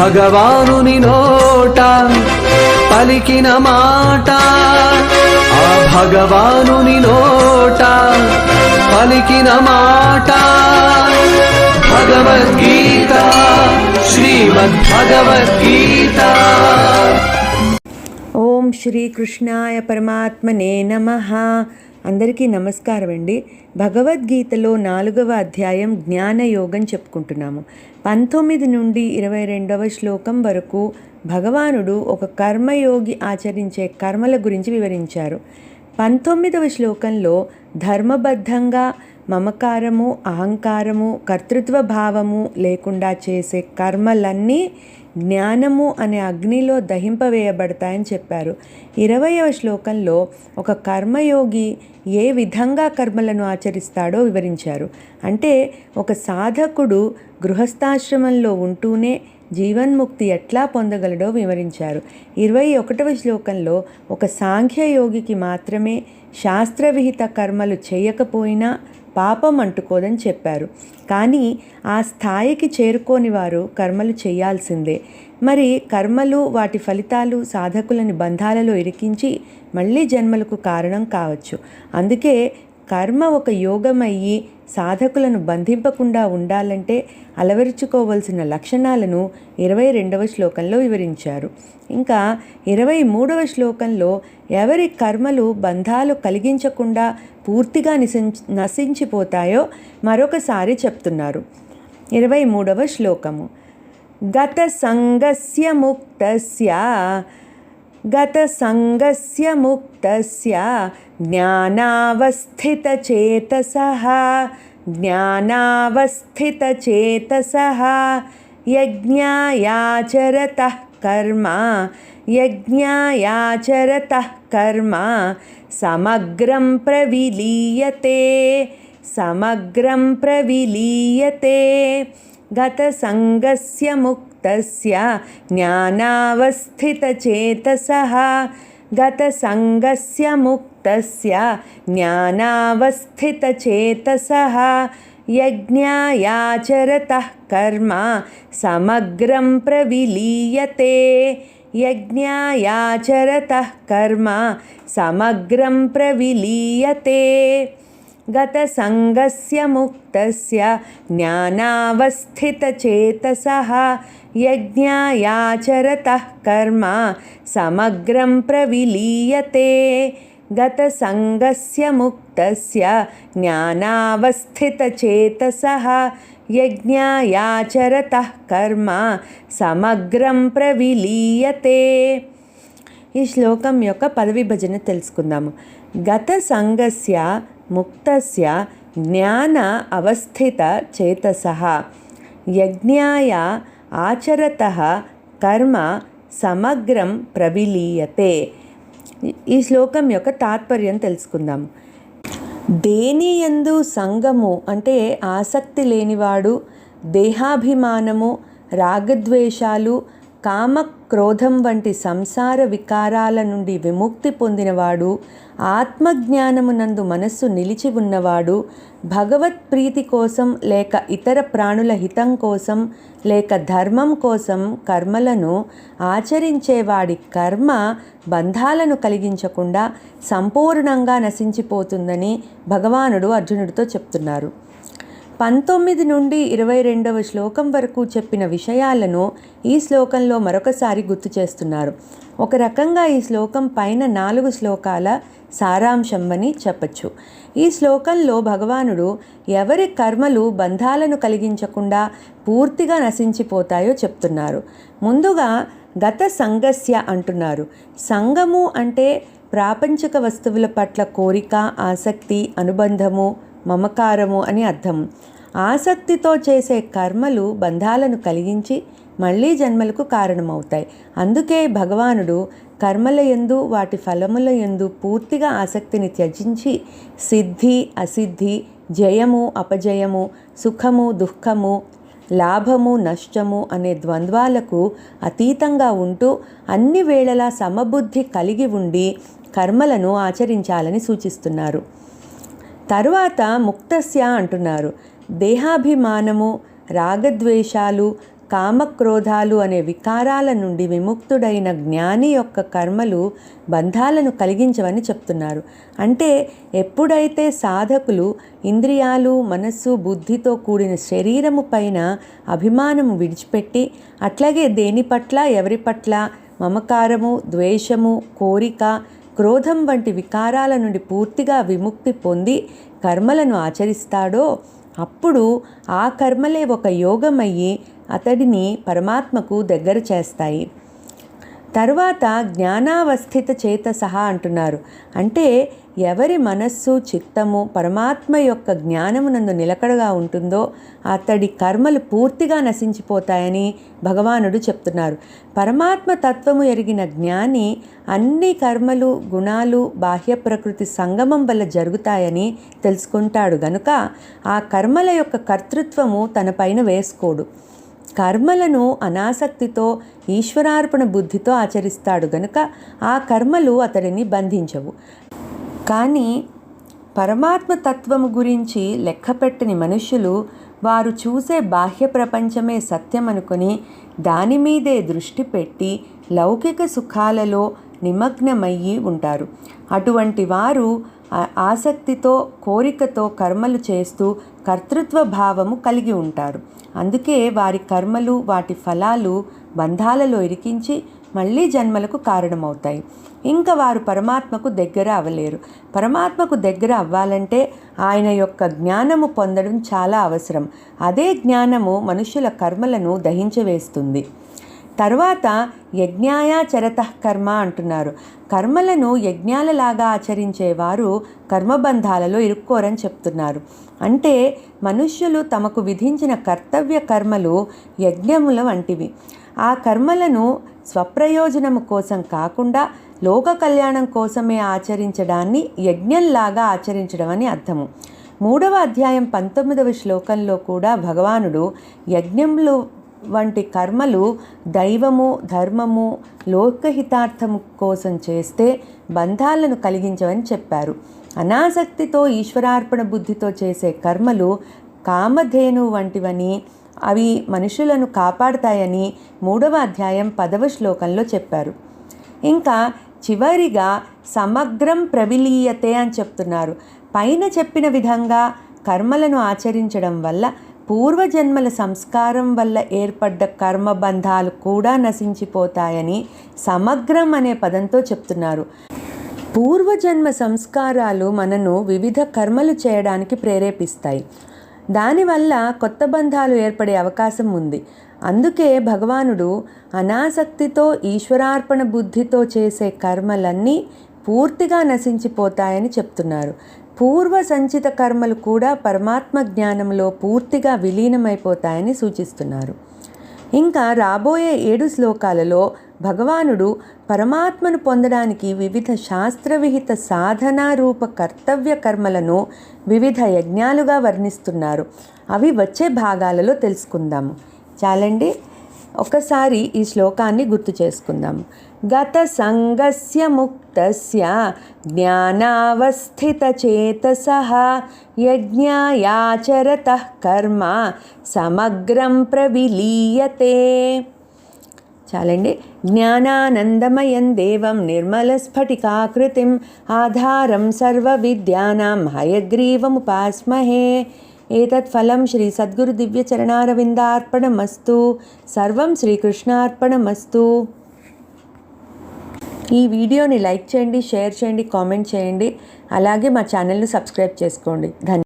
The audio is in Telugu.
భగవానుని నోట పలికిన మాట ఆ భగవానుని నోట పలికిన మాట. భగవద్గీత శ్రీమద్ భగవద్గీత ఓం శ్రీకృష్ణాయ పరమాత్మనే నమ. అందరికీ నమస్కారం అండి భగవద్గీతలో నాలుగవ అధ్యాయం జ్ఞానయోగం చెప్పుకుంటున్నాము. పంతొమ్మిది నుండి ఇరవై రెండవ శ్లోకం వరకు భగవానుడు ఒక కర్మయోగి ఆచరించే కర్మల గురించి వివరించారు. పంతొమ్మిదవ శ్లోకంలో ధర్మబద్ధంగా మమకారము అహంకారము కర్తృత్వ భావము లేకుండా చేసే కర్మలన్నీ జ్ఞానము అనే అగ్నిలో దహింపవేయబడతాయని చెప్పారు. ఇరవయవ శ్లోకంలో ఒక కర్మయోగి ఏ విధంగా కర్మలను ఆచరిస్తాడో వివరించారు. అంటే ఒక సాధకుడు గృహస్థాశ్రమంలో ఉంటూనే జీవన్ముక్తి ఎట్లా పొందగలడో వివరించారు. ఇరవై ఒకటవ శ్లోకంలో ఒక సాంఖ్యయోగికి మాత్రమే శాస్త్రవిహిత కర్మలు చేయకపోయినా పాపం అంటుకోదని చెప్పారు. కానీ ఆ స్థాయికి చేరుకోని వారు కర్మలు చేయాల్సిందే. మరి కర్మలు వాటి ఫలితాలు సాధకులని బంధాలలో ఇరికించి మళ్ళీ జన్మలకు కారణం కావచ్చు. అందుకే కర్మ ఒక యోగమయ్యి సాధకులను బంధింపకుండా ఉండాలంటే అలవరుచుకోవలసిన లక్షణాలను ఇరవై రెండవ శ్లోకంలో వివరించారు. ఇంకా ఇరవై మూడవ శ్లోకంలో ఎవరి కర్మలు బంధాలు కలిగించకుండా పూర్తిగా నిశించి నశించిపోతాయో మరొకసారి చెప్తున్నారు. ఇరవై మూడవ శ్లోకము. గత సంగస్య ముక్తస్య गतसङ्गस्य मुक्तस्य ज्ञानावस्थितचेतसः ज्ञानावस्थितचेतसः यज्ञायाचरतः कर्म यज्ञायाचरतः कर्म समग्रं प्रविलीयते समग्रं प्रविलीयते। गतसङ्गस्य मुक्तस्य ज्ञानावस्थितचेतसः। गतसङ्गस्य मुक्तस्य ज्ञानावस्थितचेतसः। यज्ञायाचरतः कर्म समग्रं प्रविलीयते। यज्ञायाचरतः कर्म समग्रं प्रविलीयते। ప్రవిలీయతే मुक्तस्य ముక్తస్య జ్ఞానావస్థితచేతసः कर्म కర్మ సమగ్రం ప్రవిలీయతే मुक्तस्य ముక్తస్య జ్ఞానావస్థితచేతసः యజ్ఞాయాచరతः కర్మ సమగ్రం ప్రవిలీయతే ఈ శ్లోకం యొక్క పదవిభజన తెలుసుకుందాము. గత సంగస్య ముక్తస్య జ్ఞాన అవస్థిత చేతసః. యజ్ఞాయ ఆచరత కర్మ సమగ్రం ప్రవిలీయతే. ఈ శ్లోకం యొక్క తాత్పర్యం తెలుసుకుందాం. దేని యందు సంగము అంటే ఆసక్తి లేనివాడు దేహాభిమానము రాగద్వేషాలు కామ క్రోధం వంటి సంసార వికారాల నుండి విముక్తి పొందినవాడు ఆత్మజ్ఞానమునందు మనస్సు నిలిచి ఉన్నవాడు భగవత్ ప్రీతి కోసం లేక ఇతర ప్రాణుల హితం కోసం లేక ధర్మం కోసం కర్మలను ఆచరించేవాడి కర్మ బంధాలను కలిగించకుండా సంపూర్ణంగా నశించిపోతుందని భగవానుడు అర్జునుడితో చెప్తున్నారు. పంతొమ్మిది నుండి ఇరవై రెండవ శ్లోకం వరకు చెప్పిన విషయాలను ఈ శ్లోకంలో మరొకసారి గుర్తు చేస్తున్నారు. ఒక రకంగా ఈ శ్లోకం పైన నాలుగు శ్లోకాల సారాంశం అని చెప్పచ్చు. ఈ శ్లోకంలో భగవానుడు ఎవరి కర్మలు బంధాలను కలిగించకుండా పూర్తిగా నశించిపోతాయో చెప్తున్నారు. ముందుగా గత సంగస్య అంటున్నారు. సంగము అంటే ప్రాపంచిక వస్తువుల పట్ల కోరిక ఆసక్తి అనుబంధము మమకారము అని అర్థం. ఆసక్తితో చేసే కర్మలు బంధాలను కలిగించి మళ్ళీ జన్మలకు కారణమవుతాయి. అందుకే భగవానుడు కర్మల యందు వాటి ఫలముల యందు పూర్తిగా ఆసక్తిని త్యజించి సిద్ధి అసిద్ధి జయము అపజయము సుఖము దుఃఖము లాభము నష్టము అనే ద్వంద్వాలకు అతీతంగా ఉంటూ అన్ని వేళలా సమబుద్ధి కలిగి ఉండి కర్మలను ఆచరించాలని సూచిస్తున్నారు. తరువాత ముక్తస్య అంటున్నారు. దేహాభిమానము రాగద్వేషాలు కామక్రోధాలు అనే వికారాల నుండి విముక్తుడైన జ్ఞాని యొక్క కర్మలు బంధాలను కలిగించవని చెప్తున్నారు. అంటే ఎప్పుడైతే సాధకులు ఇంద్రియాలు మనస్సు బుద్ధితో కూడిన శరీరము పైన అభిమానము విడిచిపెట్టి అట్లాగే దేని పట్ల ఎవరి పట్ల మమకారము ద్వేషము కోరిక క్రోధం వంటి వికారాల నుండి పూర్తిగా విముక్తి పొంది కర్మలను ఆచరిస్తాడో అప్పుడు ఆ కర్మలే ఒక యోగమయ్యి అతడిని పరమాత్మకు దగ్గర చేస్తాయి. తర్వాత జ్ఞానావస్థిత చేత సహా అంటున్నారు. అంటే ఎవరి మనస్సు చిత్తము పరమాత్మ యొక్క జ్ఞానమునందు నిలకడగా ఉంటుందో అతడి కర్మలు పూర్తిగా నశించిపోతాయని భగవానుడు చెప్తున్నారు. పరమాత్మ తత్వము ఎరిగిన జ్ఞాని అన్ని కర్మలు గుణాలు బాహ్య ప్రకృతి సంగమం వల్ల జరుగుతాయని తెలుసుకుంటాడు గనుక ఆ కర్మల యొక్క కర్తృత్వము తన పైన వేసుకోడు. కర్మలను అనాసక్తితో ఈశ్వరార్పణ బుద్ధితో ఆచరిస్తాడు గనుక ఆ కర్మలు అతడిని బంధించవు. కానీ పరమాత్మ తత్వము గురించి లెక్కపెట్టని మనుషులు వారు చూసే బాహ్య ప్రపంచమే సత్యం అనుకొని దాని మీదే దృష్టి పెట్టి లౌకిక సుఖాలలో నిమగ్నమయ్యి ఉంటారు. అటువంటి వారు ఆసక్తితో కోరికతో కర్మలు చేస్తూ కర్తృత్వ భావము కలిగి ఉంటారు. అందుకే వారి కర్మలు వాటి ఫలాలు బంధాలలో ఇరికించి మళ్ళీ జన్మలకు కారణమవుతాయి. ఇంకా వారు పరమాత్మకు దగ్గర అవ్వలేరు. పరమాత్మకు దగ్గర అవ్వాలంటే ఆయన యొక్క జ్ఞానము పొందడం చాలా అవసరం. అదే జ్ఞానము మనుషుల కర్మలను దహించవేస్తుంది. తర్వాత యజ్ఞాయాచరత కర్మ అంటున్నారు. కర్మలను యజ్ఞాలలాగా ఆచరించేవారు కర్మబంధాలలో ఇరుక్కోరని చెప్తున్నారు. అంటే మనుష్యులు తమకు విధించిన కర్తవ్య కర్మలు యజ్ఞముల వంటివి. ఆ కర్మలను స్వప్రయోజనము కోసం కాకుండా లోక కళ్యాణం కోసమే ఆచరించడాన్ని యజ్ఞంలాగా ఆచరించడం అని అర్థము. మూడవ అధ్యాయం పంతొమ్మిదవ శ్లోకంలో కూడా భగవానుడు యజ్ఞంలో వంటి కర్మలు దైవము ధర్మము లోకహితార్థము కోసం చేస్తే బంధాలను కలిగించవని చెప్పారు. అనాసక్తితో ఈశ్వరార్పణ బుద్ధితో చేసే కర్మలు కామధేను వంటివని అవి మనుషులను కాపాడతాయని మూడవ అధ్యాయం పదవ శ్లోకంలో చెప్పారు. ఇంకా చివరిగా సమగ్రం ప్రవిలీయతే అని చెప్తున్నారు. పైన చెప్పిన విధంగా కర్మలను ఆచరించడం వల్ల పూర్వజన్మల సంస్కారం వల్ల ఏర్పడ్డ కర్మబంధాలు కూడా నశించిపోతాయని సమగ్రం అనే పదంతో చెప్తున్నారు. పూర్వజన్మ సంస్కారాలు మనను వివిధ కర్మలు చేయడానికి ప్రేరేపిస్తాయి. దానివల్ల కొత్త బంధాలు ఏర్పడే అవకాశం ఉంది. అందుకే భగవానుడు అనాసక్తితో ఈశ్వరార్పణ బుద్ధితో చేసే కర్మలన్నీ పూర్తిగా నశించిపోతాయని చెప్తున్నారు. పూర్వ సంచిత కర్మలు కూడా పరమాత్మ జ్ఞానంలో పూర్తిగా విలీనమైపోతాయని సూచిస్తున్నారు. ఇంకా రాబోయే ఏడు శ్లోకాలలో భగవానుడు పరమాత్మను పొందడానికి వివిధ శాస్త్రవిహిత సాధనారూప కర్తవ్య కర్మలను వివిధ యజ్ఞాలుగా వర్ణిస్తున్నారు. అవి వచ్చే భాగాలలో తెలుసుకుందాము. చాలండి ఒకసారి ఈ శ్లోకాన్ని గుర్తు చేసుకుందాం గత సంగస్య ముక్తస్య జ్ఞానావస్థిత చేతస యజ్ఞాయాచరత కర్మ సమగ్రం ప్రవిలీయతే చాలండి జ్ఞానానందమయం దేవం నిర్మలస్ఫటికాకృతిం ఆధారం సర్వవిద్యానాం హయగ్రీవముపాస్మహే ఏతత్ ఫలం శ్రీ సద్గురు దివ్యచరణారవిందార్పణమస్తు సర్వం శ్రీకృష్ణార్పణమస్తు ఈ వీడియోని లైక్ చేయండి షేర్ చేయండి కామెంట్ చేయండి. అలాగే మా ఛానల్ని సబ్స్క్రైబ్ చేసుకోండి. ధన్య